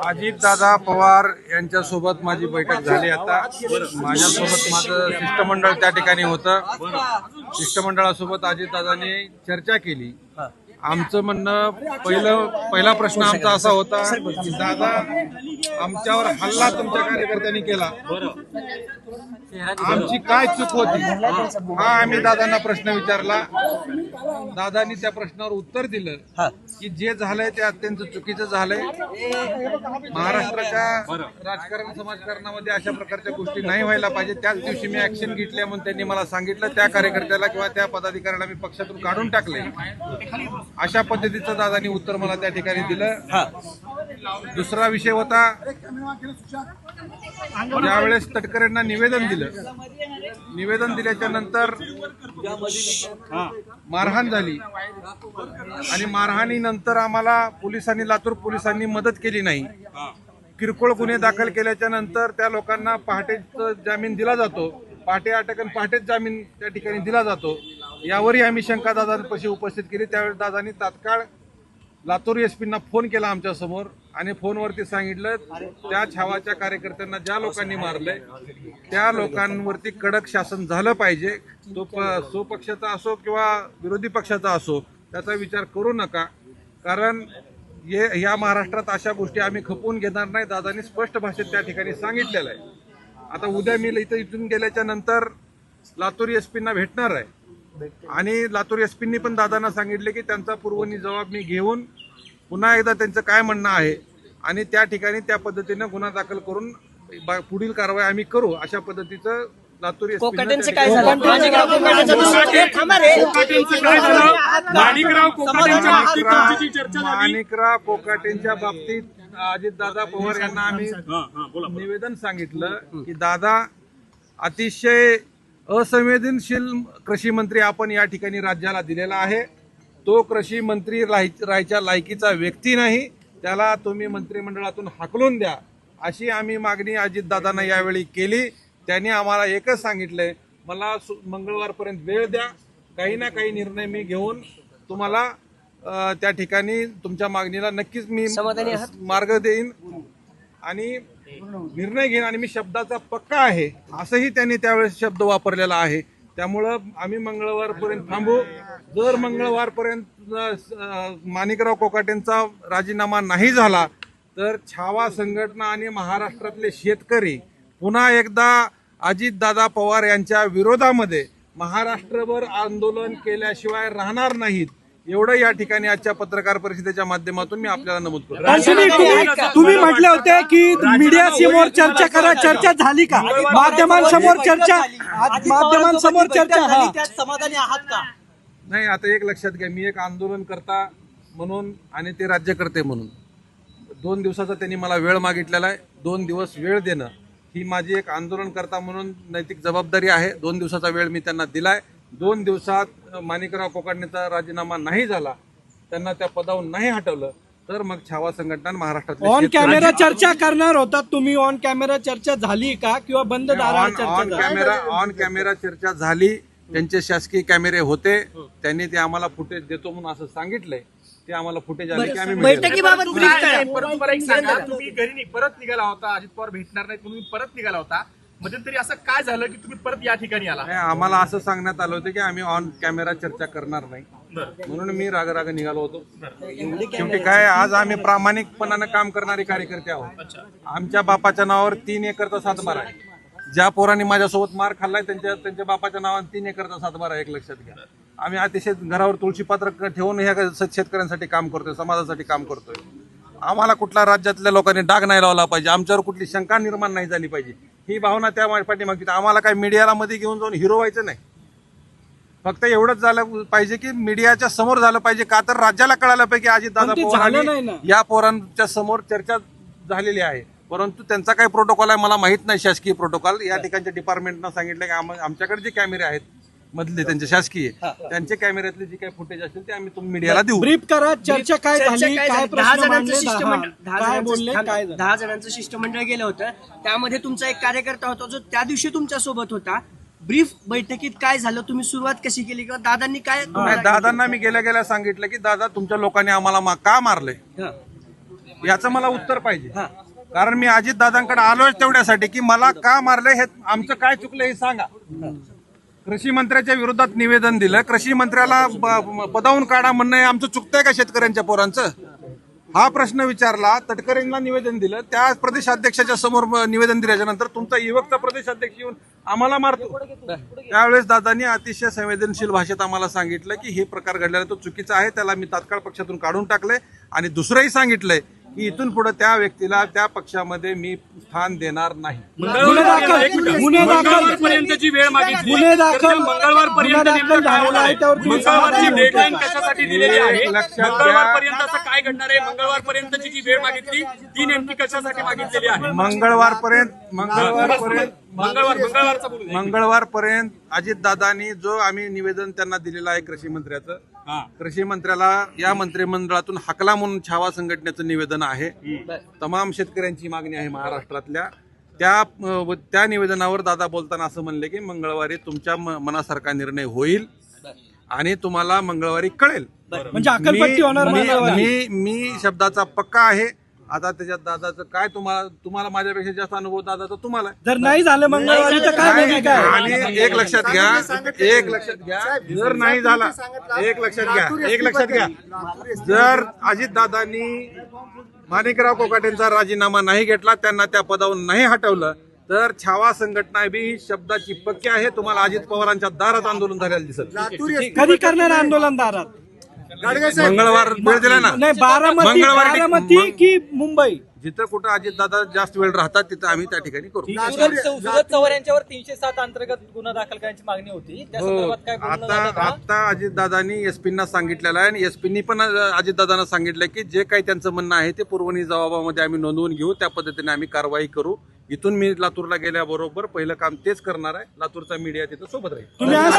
अजित दादा पवार यांच्यासोबत माझी बैठक झाली आता. माझ्यासोबत माझं शिष्टमंडळ त्या ठिकाणी होतं. शिष्टमंडळासोबत अजितदादांनी चर्चा केली. आमचं म्हणणं पहिलं पहिला प्रश्न आमचा असा होता की दादा आमच्यावर हल्ला तुमच्या कार्यकर्त्यांनी केला. आमची काय चूक होती? हा आम्ही दादांना प्रश्न विचारला. दादांनी त्या प्रश्नावर उत्तर दिलं की जे झालंय ते अत्यंत चुकीचं झालंय. महाराष्ट्राच्या राजकारण समाजकारणामध्ये अशा प्रकारच्या गोष्टी नाही व्हायला पाहिजे. त्याच दिवशी मी ऍक्शन घेतली म्हणून त्यांनी मला सांगितलं. त्या कार्यकर्त्याला किंवा त्या पदाधिकाऱ्याला मी पक्षातून काढून टाकले अशा पद्धतीचं दादांनी उत्तर मला त्या ठिकाणी दिलं. दुसरा विषय होता ज्यावेळेस तटकरेंना निवेदन दिलं. निवेदन दिल्याच्या नंतर मारहाण झाली. आणि मारहाणीनंतर आम्हाला पोलिसांनी लातूर पोलिसांनी मदत केली नाही. किरकोळ गुन्हे दाखल केल्याच्यानंतर त्या लोकांना पहाटेच जामीन दिला जातो. पहाटे अटक आणि पहाटेच जामीन त्या ठिकाणी दिला जातो. यावरही आम्ही शंका दादांपाशी उपस्थित केली. त्यावेळेस दादांनी तात्काळ लातूर एस पींना फोन केला आमच्यासमोर. आणि फोनवरती सांगितलं त्या छावाच्या कार्यकर्त्यांना ज्या लोकांनी मारलंय त्या लोकांवरती कडक शासन झालं पाहिजे. तो स्वपक्षाचा असो किंवा विरोधी पक्षाचा असो त्याचा विचार करू नका. कारण हे ह्या महाराष्ट्रात अशा गोष्टी आम्ही खपवून घेणार नाही दादांनी स्पष्ट भाषेत त्या ठिकाणी सांगितलेलं आहे. आता उद्या मी इथं इथून गेल्याच्यानंतर लातूर एस पींना भेटणार आहे. आणि लातूर एस पींनी पण दादांना सांगितले की त्यांचा पूर्वनी जबाब मी घेऊन पुन्हा एकदा त्यांचं काय म्हणणं आहे आणि त्या ठिकाणी त्या पद्धतीनं गुन्हा दाखल करून बा- पुढील कारवाई आम्ही करू अशा पद्धतीचं लातूर काय झालं? माणिकराव कोकाटेंचं दुसरं- ए, थांबा रे. कोकाटेंचं काय झालं माणिकराव कोकाटेंच्या बाबतीत तुमची जी चर्चा झाली माणिकराव कोकाटेंच्या बाबतीत अजितदादा पवार यांना आम्ही हा, हा, बोला. निवेदन सांगितलं की दादा अतिशय असंवेदनशील कृषी मंत्री आपण या ठिकाणी राज्याला दिलेला आहे. तो कृषी मंत्री राहाय- राहायच्या लायकीचा व्यक्ती नाही त्याला तुम्ही मंत्रिमंडळातून हाकलून द्या अशी आम्ही मागणी अजितदादांना यावेळी केली. त्यांनी आम्हाला एकच सांगितलंय मला सु- मंगळवारपर्यंत वेळ द्या काही ना काही निर्णय मी घेऊन तुम्हाला त्या ठिकाणी तुमच्या मागणीला नक्कीच मी? मार्ग देईन. आणि निर्णय घेईन आणि मी शब्दाचा पक्का आहे असंही त्यांनी त्यावेळेस शब्द वापरलेला आहे. त्यामुळं आम्ही मंगळवारपर्यंत थांबू. जर मंगळवारपर्यंत माणिकराव कोकाटेंचा राजीनामा नाही झाला तर छावा संघटना आणि महाराष्ट्रातले शेतकरी पुन्हा एकदा अजितदादा पवार यांच्या विरोधामध्ये महाराष्ट्रभर आंदोलन केल्याशिवाय राहणार नाहीत. एवढं या ठिकाणी आजच्या पत्रकार परिषदेच्या माध्यमातून मी आपल्याला नमूद करतो. तुम्ही तुम्ही म्हटले होते की मीडिया समोर चर्चा करा चर्चा झाली का? माध्यमांसमोर चर्चा आज माध्यमांसमोर चर्चा त्यात समाधानी आहात का? नाही आता एक लक्षात घ्या मी एक आंदोलन करता म्हणून आणि ते राज्यकर्ते म्हणून. दोन दिवसाचा त्यांनी मला वेळ मागितलेला आहे. दोन दिवस वेळ देणं ही माझी एक आंदोलन करता म्हणून नैतिक जबाबदारी आहे. दोन दिवसाचा वेळ मी त्यांना दिलाय. दोन दिवसात माणिकराव कोकाडणेचा राजीनामा नाही झाला त्यांना त्या पदावरून नाही हटवलं तर मग छावा संघटना आणि महाराष्ट्रातले ऑन कॅमेरा चर्चा करणार होता तुम्ही? ऑन कॅमेरा चर्चा झाली का? किंवा बंद दारावर ऑन चर्चा ऑन झाली? कॅमेरा ऑन कॅमेरा चर्चा झाली. त्यांचे शासकीय कॅमेरे होते. त्यांनी ते आम्हाला फुटेज देतो म्हणून असं सांगितलंय. ते आम्हाला फुटेज आले की आम्ही बैठकीबाबत एक सांगा. तुम्ही घरी नाही परत निघाला होता. अजित पवार भेटणार नाहीत म्हणून परत निघाला होता. मध्यंतरी असं काय झालं की तुम्ही परत या ठिकाणी आला? नाही, आम्हाला असं सांगण्यात आलं होतं की आम्ही ऑन कॅमेरा चर्चा करणार नाही. म्हणून मी राग राग निघालो होतो. शेवटी काय आज आम्ही प्रामाणिकपणानं काम करणारे कार्यकर्ते आहोत. आमच्या बापाच्या नावावर तीन एकरचा सातबारा आहे. ज्या पोरांनी माझ्यासोबत मार खाल्लाय त्यांच्या त्यांच्या बापाच्या नावावर तीन एकरचा सातबारा आहे, एक लक्षात घ्या. आम्ही अतिशय घरावर तुळशी पात्र ठेवून ह्या शेतकऱ्यांसाठी काम करतोय समाजासाठी काम करतोय. आम्हाला कुठल्या राज्यातल्या लोकांनी डाग नाही लावला पाहिजे आमच्यावर कुठली शंका निर्माण नाही झाली पाहिजे. ही भावना त्या पाठीमागची आम्हाला काय मीडियाला मध्ये घेऊन जाऊन हिरो व्हायचं नाही. फक्त एवढंच झालं पाहिजे की मीडियाच्या समोर झालं पाहिजे. का तर राज्याला कळायला पाहिजे अजित दादा. या पोरांच्या समोर चर्चा झालेली आहे. परंतु त्यांचा काही प्रोटोकॉल आहे मला माहीत नाही शासकीय प्रोटोकॉल या ठिकाणच्या डिपार्टमेंटनं सांगितलं की आम- आमच्याकडे जे कॅमेरे आहेत मधले त्यांचे शासकीय. त्यांचे कॅमेऱ्यातले जे काही फुटेज असतील ते आम्ही तुम्ही मीडियाला देऊ. ब्रीफ करा चर्चा काय चर्चा झाली काय काय झाली? दहा प्रश्न जणांचं मांडले शिष्टमंडळ दहा. काय जणांचं- बोलले थांबा. काय झालं? दहा जणांचं शिष्टमंडळ गेलं होतं. त्यामध्ये तुमचा एक कार्यकर्ता होता जो त्या दिवशी तुमच्यासोबत होता. ब्रीफ बैठकीत काय झालं? तुम्ही सुरुवात कशी केली किंवा दादांनी काय नाही, दादांना मी गेल्या गेल्या सांगितलं की दादा तुमच्या लोकांनी आम्हाला मा- का मारले? हं. याचं मला उत्तर पाहिजे. कारण मी अजित दादांकडे आलोय तेवढ्यासाठी की मला का मारले? हे आमचं काय चुकलं हे सांगा. कृषी मंत्र्याच्या विरोधात निवेदन दिलं. कृषी मंत्र्याला ब- पदावून काढा म्हणणं हे आमचं चुकतंय का शेतकऱ्यांच्या पोरांचं? हा प्रश्न विचारला तटकरेंना निवेदन दिलं. त्या प्रदेशाध्यक्षाच्या समोर निवेदन दिल्याच्या नंतर तुमचा युवकचा प्रदेशाध्यक्ष येऊन आम्हाला मारतो. त्यावेळेस दादांनी अतिशय संवेदनशील भाषेत आम्हाला सांगितलं की हे प्रकार घडलेला तो चुकीचा आहे त्याला मी तात्काळ पक्षातून काढून टाकले आणि दुसरंही सांगितलंय की इथून पुढे त्या व्यक्तीला त्या पक्षामध्ये मी स्थान देणार नाही. गुन्हे दाखल गुन्हे दाखल. पर्यंतची वेळ मागितली. गुन्हे दाखल. मंगळवार गुन्हा दाखल झालेला आहे त्यावर तुम्ही मंगळवारची समाधानी डेडलाईन होता. कशासाठी दिलेली आहे? एक लक्षात घ्या. मंगळवार पर्यंत असं काय घडणार आहे? मंगळवार पर्यंतची जी वेळ मागितली ती नेमकी कशासाठी मागितलेली आहे? मंगळवारपर्यंत मंगळवारपर्यंत मंगळवार मंगळवारचा बोलू मंगळवारपर्यंत अजितदादांनी जो आम्ही निवेदन त्यांना दिलेलं आहे कृषी मंत्र्याचं कृषी मंत्र्याला या मंत्रिमंडळातून हकला म्हणून छावा संघटनेचं निवेदन आहे. तमाम शेतकऱ्यांची मागणी आहे महाराष्ट्रातल्या. त्या त्या निवेदनावर दादा बोलताना असं म्हणले की मंगळवारी तुमच्या मनासारखा निर्णय होईल आणि तुम्हाला मंगळवारी कळेल. म्हणजे मी-. मी मी शब्दाचा पक्का आहे. आता त्याच्यात दादाचं काय तुम्हाला तुम्हाला माझ्यापेक्षा जास्त अनुभव दादाचा तुम्हाला आहे. जर नाही झालं मंगळवारी तर काय भूमिका आहे आणि एक लक्षात घ्या एक लक्षात घ्या जर नाही झाला एक लक्षात घ्या एक लक्षात घ्या. जर अजितदादांनी माणिकराव कोकाटेंचा राजीनामा नाही घेतला त्यांना त्या पदावरून नाही हटवलं तर छावा संघटना बी ही शब्दाची पक्की आहे. तुम्हाला अजित पवारांच्या दारात आंदोलन झालेलं दिसत कधी करणार आंदोलन दारात? मंगळवार वेळ दिला ना? नाही बारामती मंगळवारी- बारामती मं- की मुंबई? जिथं कुठं अजितदादा जास्त वेळ राहतात तिथं आम्ही त्या ठिकाणी करू. सुरज चव्हाण यांच्यावर तीनशे सात अंतर्गत गुन्हा दाखल करण्याची मागणी होती. त्या हो संदर्भात काय बोलणं आता झालं का? आता अजितदादांनी एसपींना सांगितलेलं आहे आणि एसपींनी पण अजितदादांना सांगितलं की जे काही त्यांचं म्हणणं आहे ते पुरवणी जबाबामध्ये आम्ही नोंदवून घेऊ. त्या पद्धतीने आम्ही कारवाई करू. इथून मी लातूरला गेल्याबरोबर पहिलं काम तेच करणार आहे. लातूरचा मीडिया तिथं सोबत राहील. तुम्ही आज